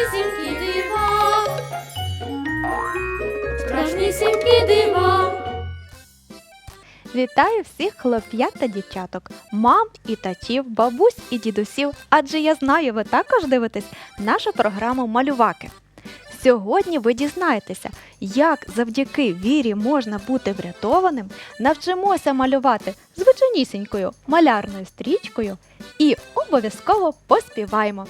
страшнісінькі дива. Страшнісінькі дива. Вітаю всіх хлоп'ят та дівчаток, мам і татів, бабусь і дідусів, адже я знаю, ви також дивитесь нашу програму Малюваки. Сьогодні ви дізнаєтеся, як завдяки вірі можна бути врятованим, навчимося малювати звичайнісінькою малярною стрічкою і обов'язково поспіваємо.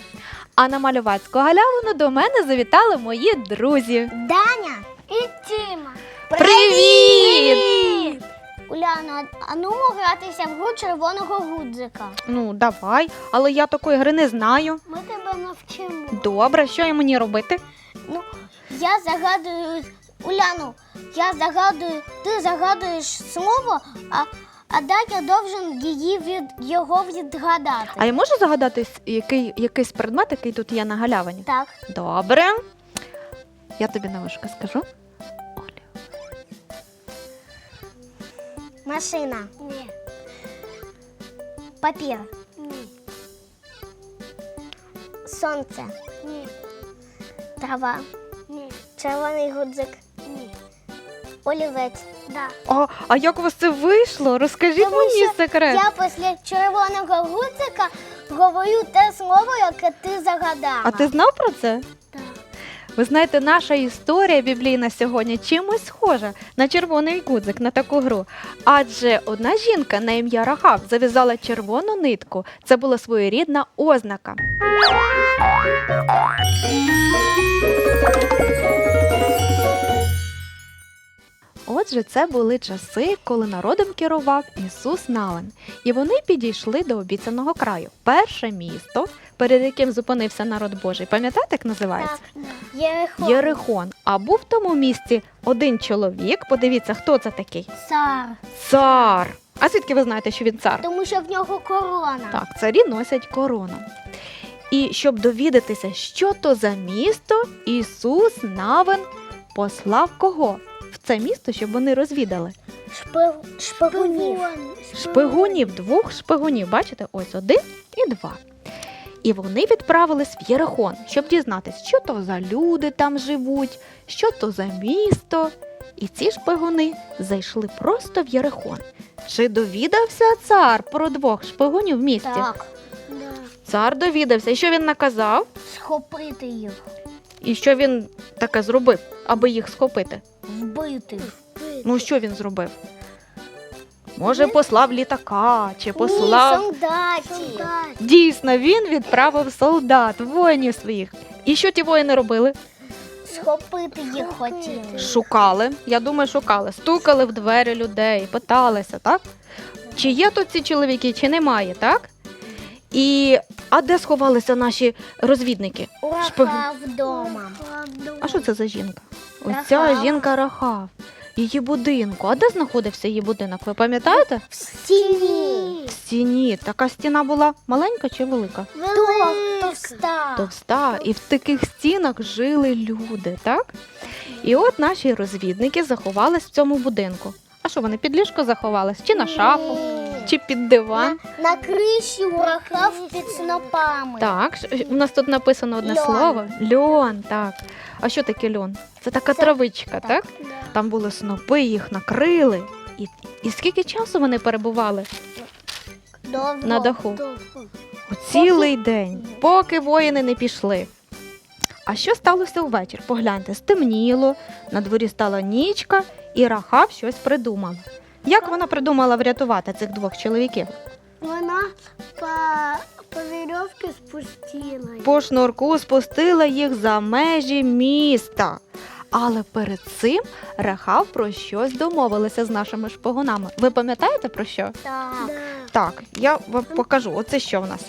А на малювацьку галявину до мене завітали мої друзі. Даня і Тіма. Привіт! Уляна, а ну гратися в гру червоного гудзика. Ну, давай, але я такої гри не знаю. Ми тебе навчимо. Добре, що я мені робити? Ну, я загадую Уляну, я загадую, ти загадуєш слово, а, а Даня должен її від його відгадати. А я можу загадати, с- який, якийсь предмет, який тут є на галявині? Так. Добре. Я тобі на вушко скажу. Оля. Машина. Ні. Папір. Ні. Сонце. Ні. Трава. Ні. Червоний гудзик. Ні. Олівець. Да. А, а як у вас це вийшло? Розкажіть Тому мені що секрет. Я після червоного гудзика говорю те слово, яке ти загадала. А ти знав про це? Так. Ви знаєте, наша історія біблійна сьогодні чимось схожа на червоний гудзик, на таку гру. Адже одна жінка на ім'я Рахав зав'язала червону нитку. Це була своєрідна ознака. Отже, це були часи, коли народом керував Ісус Навин, і вони підійшли до обіцяного краю. Перше місто, перед яким зупинився народ Божий. Пам'ятаєте, як називається? Єрихон. Єрихон. А був в тому місті один чоловік. Подивіться, хто це такий? Цар. Цар. А звідки ви знаєте, що він цар? Тому що в нього корона. Так, царі носять корону. І щоб довідатися, що то за місто, Ісус Навин послав кого? В це місто, щоб вони розвідали. Шпи... Шпигунів. Шпигунів, двох шпигунів, бачите, ось один і два. І вони відправились в Єрихон, щоб дізнатись, що то за люди там живуть, що то за місто. І ці шпигуни зайшли просто в Єрихон. Чи довідався цар про двох шпигунів в місті? Так. Цар довідався, і що він наказав, Схопити їх. І що він таке зробив, аби їх схопити. Вбити. Ну що він зробив? Може, послав літака, чи послав. Ні, солдатів. Дійсно, він відправив солдат, воїнів своїх. І що ті воїни робили? Схопити їх хотіли. Шукали. Я думаю, шукали. Стукали в двері людей, питалися, так? Чи є тут ці чоловіки, чи немає, так? І а де сховалися наші розвідники? Ураха вдома. А що це за жінка? Ось ця Рахав. жінка Рахав. Її будинку. А де знаходився її будинок? Ви пам'ятаєте? В стіні. В стіні. Така стіна була маленька чи велика? Товста. товста, і в таких стінах жили люди, так? І от наші розвідники заховались в цьому будинку. А що вони під ліжко заховались? Чи на шафу, чи під диван? На криші урахав під снопами. Так, ш- у нас тут написано одне Льон. слово. Льон, так. А що таке льон? Це така Це- травичка, так? Да. Там були снопи, їх накрили. І, і скільки часу вони перебували Довго. на даху? Довго. У цілий день, поки воїни не пішли. А що сталося увечір? Погляньте, стемніло, на дворі стала нічка, і Рахав щось придумала. Як вона придумала врятувати цих двох чоловіків? Вона по, по вірьовці спустила. По шнурку спустила їх за межі міста. Але перед цим Рахав про щось домовилася з нашими шпигунами. Ви пам'ятаєте про що? Так. Так, я вам покажу. Оце що в нас?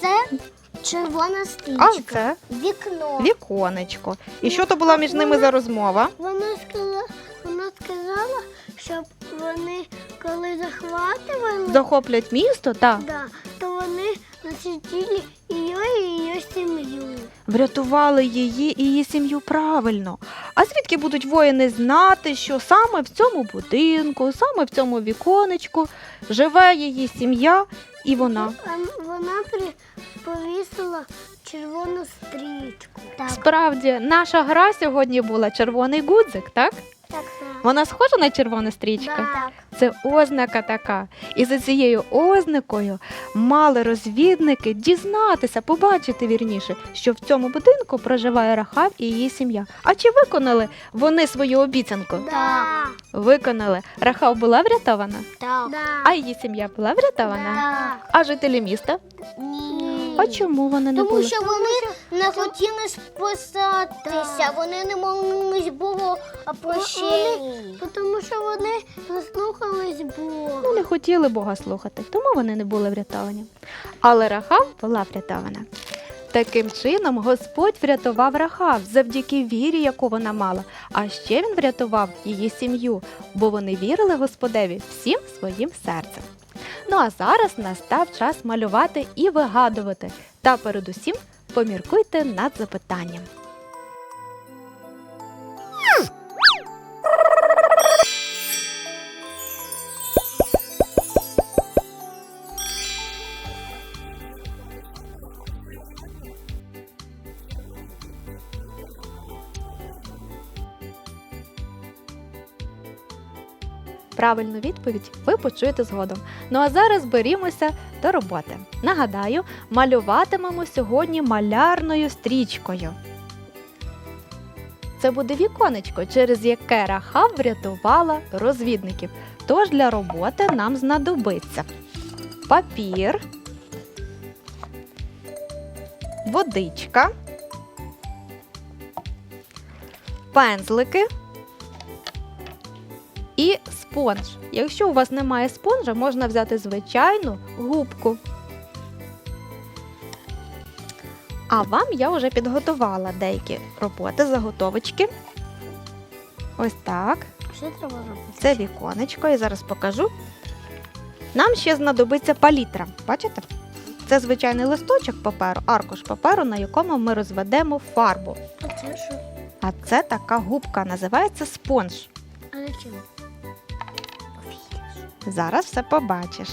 Це червона А стрічка. це Вікно. віконечко. І що то була між ними за розмова? Вона сказала, вона сказала, щоб вони, коли захватували, Захоплять місто та да, то вони насиділи її і її сім'ю. врятували її і її сім'ю правильно. А звідки будуть воїни знати, що саме в цьому будинку, саме в цьому віконечку живе її сім'я і вона? А вона при... повісила червону стрічку. Так, Справді, наша гра сьогодні була червоний гудзик, так? так, Вона схожа на червону стрічку? так. Це ознака така. І за цією ознакою мали розвідники дізнатися, побачити вірніше, що в цьому будинку проживає Рахав і її сім'я. А чи виконали вони свою обіцянку? Да. Виконали. Рахав була врятована, Так. а її сім'я була врятована. Так. А жителі міста? Ні. А чому вони не Тому були? що вони не хотіли списатися, вони не молились Богу прощенні. Тому що вони Бога. Ну, не хотіли Бога слухати, тому вони не були врятовані. Але Рахав була врятована. Таким чином Господь врятував Рахав завдяки вірі, яку вона мала. А ще він врятував її сім'ю, бо вони вірили Господеві всім своїм серцем. Ну а зараз настав час малювати і вигадувати. Та передусім поміркуйте над запитанням. Правильну відповідь ви почуєте згодом. Ну а зараз берімося до роботи. Нагадаю, малюватимемо сьогодні малярною стрічкою. Це буде віконечко, через яке Рахав врятувала розвідників. Тож для роботи нам знадобиться папір, водичка, пензлики і спонж. Якщо у вас немає спонжа, можна взяти звичайну губку. А вам я вже підготувала деякі роботи, заготовочки. Ось так. Що треба робити? Це віконечко, і зараз покажу. Нам ще знадобиться палітра. Бачите? Це звичайний листочок паперу, аркуш паперу, на якому ми розведемо фарбу. А це що? А це така губка, називається спонж. А зачем? Зараз все побачиш.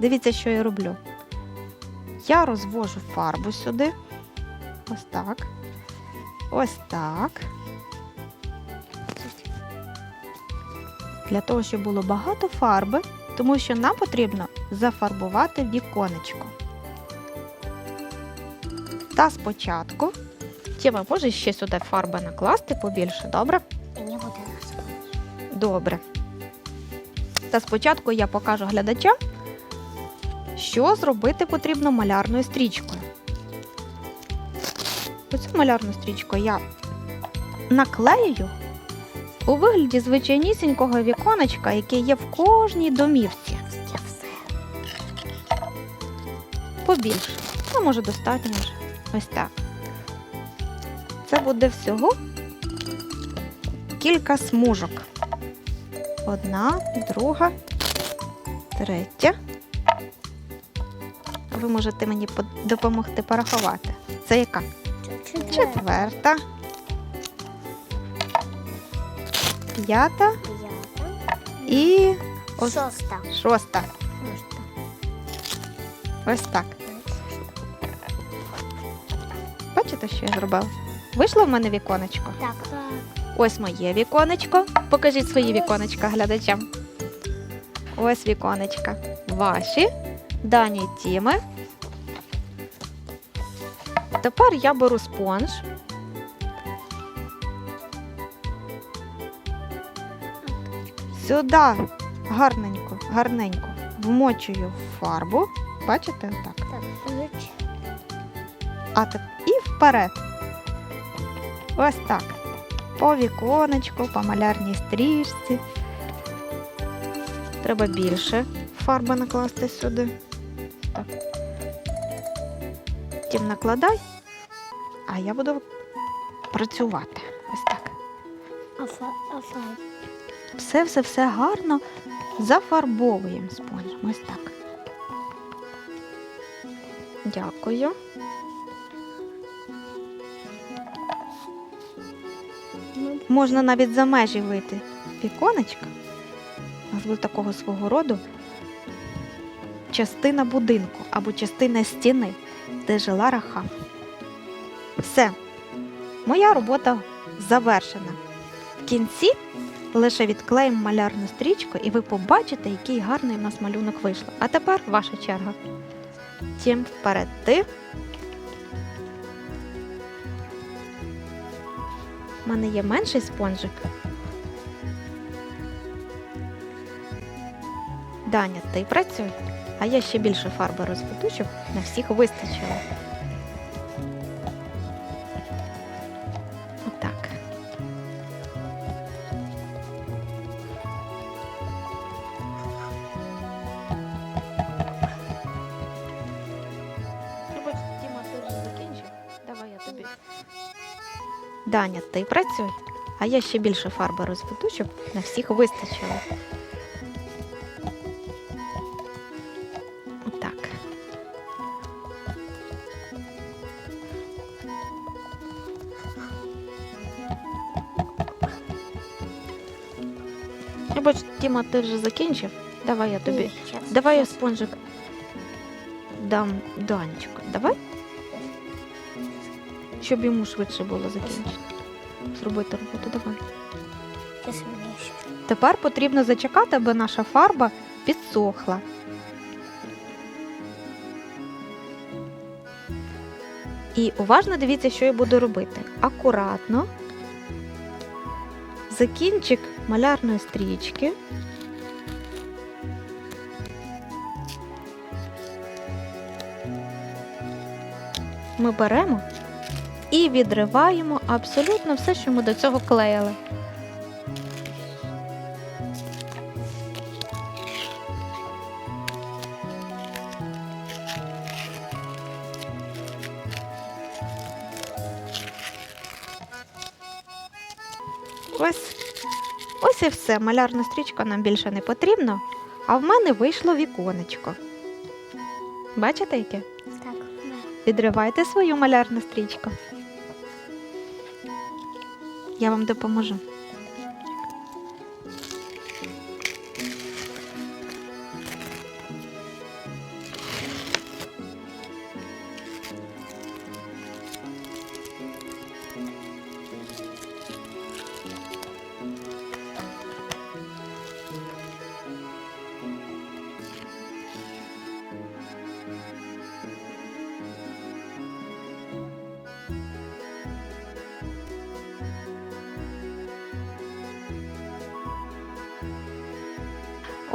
Дивіться, що я роблю. Я розвожу фарбу сюди. Ось так. Ось так. Для того, щоб було багато фарби, тому що нам потрібно зафарбувати віконечко. Та спочатку. Тіма, можеш ще сюди фарби накласти побільше, добре? Добре. Та спочатку я покажу глядачам, що зробити потрібно малярною стрічкою. Оцю малярну стрічку я наклею у вигляді звичайнісінького віконечка, яке є в кожній домівці. Побільше. Ну, може, достатньо вже. Ось так. Це буде всього кілька смужок. Одна, друга, третя. Ви можете мені допомогти порахувати. Це яка? Четверта. П'ята і ос- Шоста. шоста. Ось так. Бачите, що я зробила? Вийшло в мене віконечко. Так. Так. Ось моє віконечко. Покажіть свої віконечка глядачам. Ось віконечка. Ваші. Дані Тіми. Тепер я беру спонж. Сюди гарненько, гарненько вмочую фарбу. Бачите, отак. Так. А так і вперед. Ось так. По віконечку, по малярній стрічці. Треба більше фарби накласти сюди. Так. Тім накладай, а я буду працювати. Ось так. А фа, а фа. Все, все, все гарно зафарбовуємо спонжем. Ось так. Дякую. Можна навіть за межі вийти віконечка. У нас буде такого свого роду частина будинку або частина стіни, де жила раха. Все, моя робота завершена. В кінці лише відклеїмо малярну стрічку, і ви побачите, який гарний у нас малюнок вийшло. А тепер ваша черга. Тім вперед ти. Мене є менший спонжик. Даня, ти працюй, а я ще більше фарби розведу, щоб на всіх вистачило. Даня, ти працюй, а я ще більше фарби розведу, щоб на всіх вистачило. Отак. Я бачу, Тіма, ти вже закінчив. Давай я тобі. Давай я спонжик дам Данечку. Давай. Щоб йому швидше було закінчити. Зробити роботу, давай. Тепер потрібно зачекати, аби наша фарба підсохла. І уважно дивіться, що я буду робити. Акуратно. За кінчик малярної стрічки. Ми беремо і відриваємо абсолютно все, що ми до цього клеїли. Ось, ось і все. Малярна стрічка нам більше не потрібна, а в мене вийшло віконечко. Бачите яке? Так. Відривайте свою малярну стрічку. Я вам допоможу.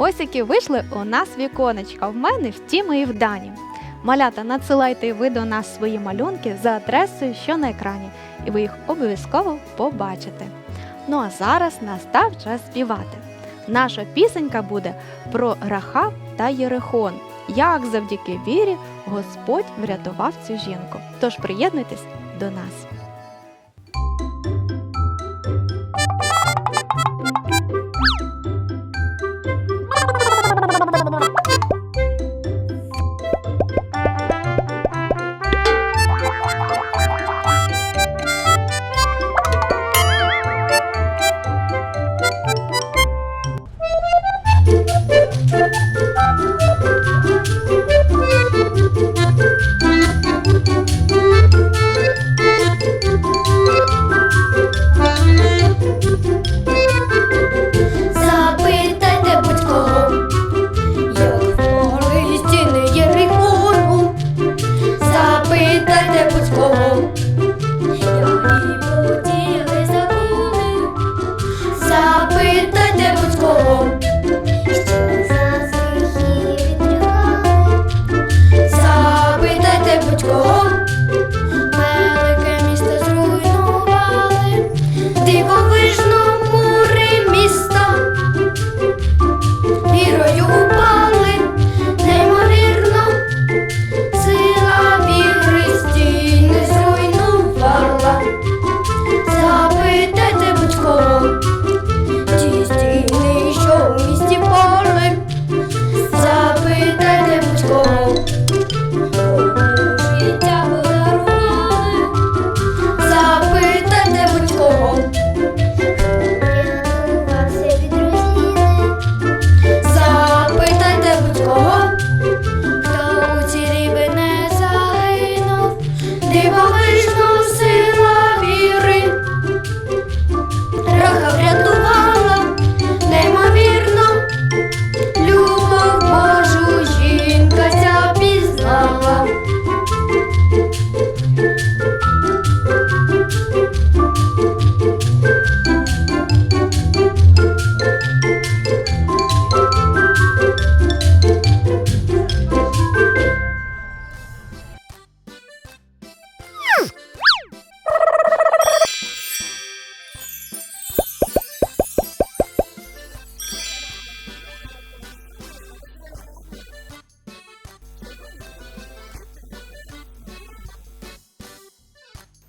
Ось які вийшли у нас віконечка. В мене в Тіми і в Дані. Малята, надсилайте ви до нас свої малюнки за адресою, що на екрані, і ви їх обов'язково побачите. Ну а зараз настав час співати. Наша пісенька буде про Рахав та Єрихон. Як завдяки вірі Господь врятував цю жінку. Тож приєднуйтесь до нас.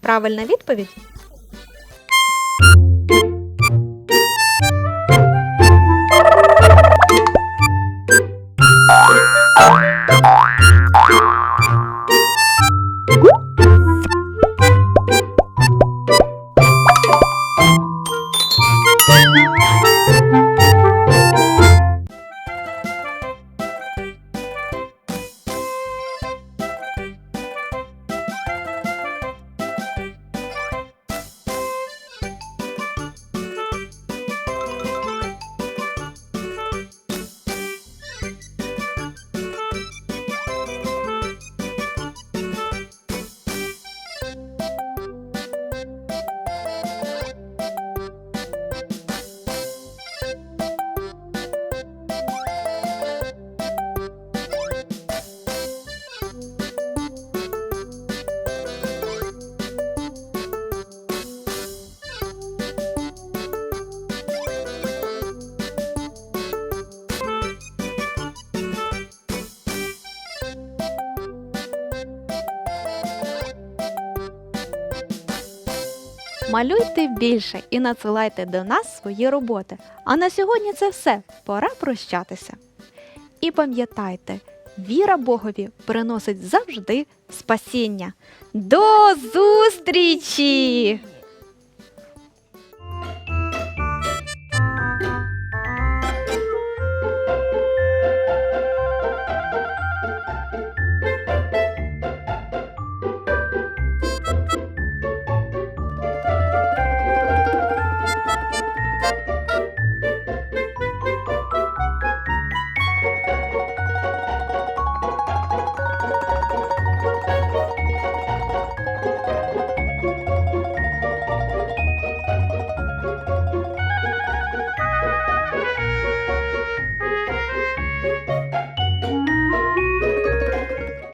Правильна відповідь? Малюйте більше і надсилайте до нас свої роботи. А на сьогодні це все. Пора прощатися. І пам'ятайте, віра Богові приносить завжди спасіння. До зустрічі!